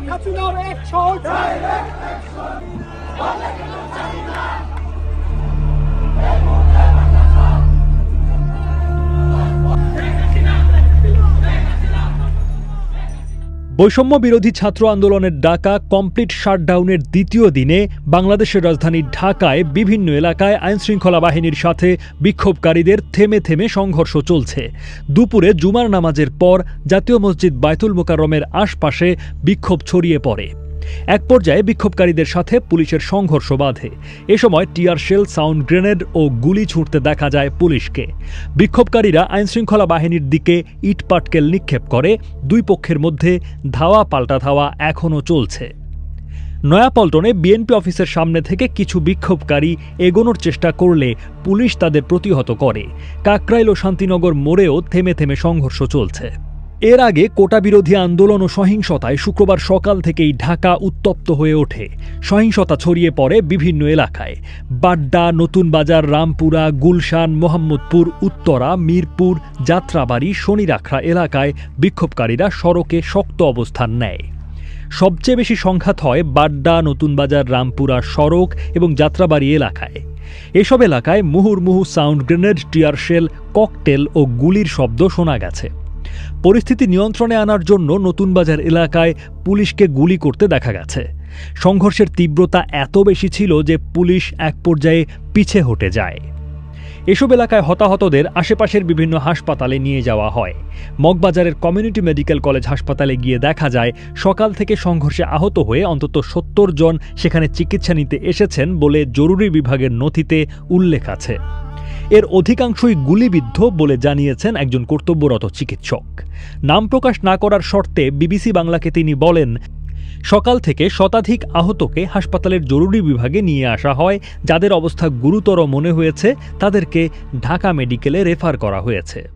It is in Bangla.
Cutting Daily action! Direct action! বৈষম্য বিরোধী ছাত্র আন্দোলনের ডাকা, কমপ্লিট শাটডাউনের দ্বিতীয় দিনে বাংলাদেশের রাজধানী ঢাকায় বিভিন্ন এলাকায় আইনশৃঙ্খলা বাহিনীর সাথে বিক্ষোভকারীদের থেমে থেমে সংঘর্ষ চলছে। দুপুরে জুমার নামাজের পর জাতীয় মসজিদ বায়তুল মোকারমের আশপাশে বিক্ষোভ ছড়িয়ে পড়ে। এক পর্যায়ে বিক্ষোভকারীদের সাথে পুলিশের সংঘর্ষ বাধে। এ সময় টিয়ার শেল, সাউন্ড গ্রেনেড ও গুলি ছুঁড়তে দেখা যায় পুলিশকে। বিক্ষোভকারীরা আইনশৃঙ্খলা বাহিনীর দিকে ইটপাটকেল নিক্ষেপ করে। দুই পক্ষের মধ্যে ধাওয়া পাল্টা ধাওয়া এখনও চলছে। নয়াপল্টনে বিএনপি অফিসের সামনে থেকে কিছু বিক্ষোভকারী এগোনোর চেষ্টা করলে পুলিশ তাদের প্রতিহত করে। কাকরাইল ও শান্তিনগর মোড়েও থেমে থেমে সংঘর্ষ চলছে। এর আগে কোটা বিরোধী আন্দোলন ও সহিংসতায় শুক্রবার সকাল থেকেই ঢাকা উত্তপ্ত হয়ে ওঠে। সহিংসতা ছড়িয়ে পড়ে বিভিন্ন এলাকায়। বাড্ডা, নতুন বাজার, রামপুরা, গুলশান, মোহাম্মদপুর, উত্তরা, মিরপুর, যাত্রাবাড়ি, শনিরাখড়া এলাকায় বিক্ষোভকারীরা সড়কে শক্ত অবস্থান নেয়। সবচেয়ে বেশি সংঘাত হয় বাড্ডা, নতুন বাজার, রামপুরা সড়ক এবং যাত্রাবাড়ি এলাকায়। এসব এলাকায় মুহুর্মুহু sound grenade, tear shell, cocktail ও গুলির শব্দ শোনা গেছে। পরিস্থিতি নিয়ন্ত্রণে আনার জন্য নতুন বাজার এলাকায় পুলিশকে গুলি করতে দেখা গেছে। সংঘর্ষের তীব্রতা এত বেশি ছিল যে পুলিশ এক পর্যায়ে পিছে হটে যায়। এসব এলাকায় হতাহতদের আশেপাশের বিভিন্ন হাসপাতালে নিয়ে যাওয়া হয়। মগবাজারের কমিউনিটি মেডিকেল কলেজ হাসপাতালে গিয়ে দেখা যায়, সকাল থেকে সংঘর্ষে আহত হয়ে অন্তত সত্তর জন সেখানে চিকিৎসা নিতে এসেছেন বলে জরুরি বিভাগের নথিতে উল্লেখ আছে। এর অধিকাংশই গুলিবিদ্ধ বলে জানিয়েছেন একজন কর্তব্যরত চিকিৎসক। নাম প্রকাশ না করার শর্তে বিবিসি বাংলাকে তিনি বলেন, সকাল থেকে শতাধিক আহতকে হাসপাতালের জরুরি বিভাগে নিয়ে আসা হয়, যাদের অবস্থা গুরুতর মনে হয়েছে, তাদেরকে ঢাকা মেডিকেলে রেফার করা হয়েছে।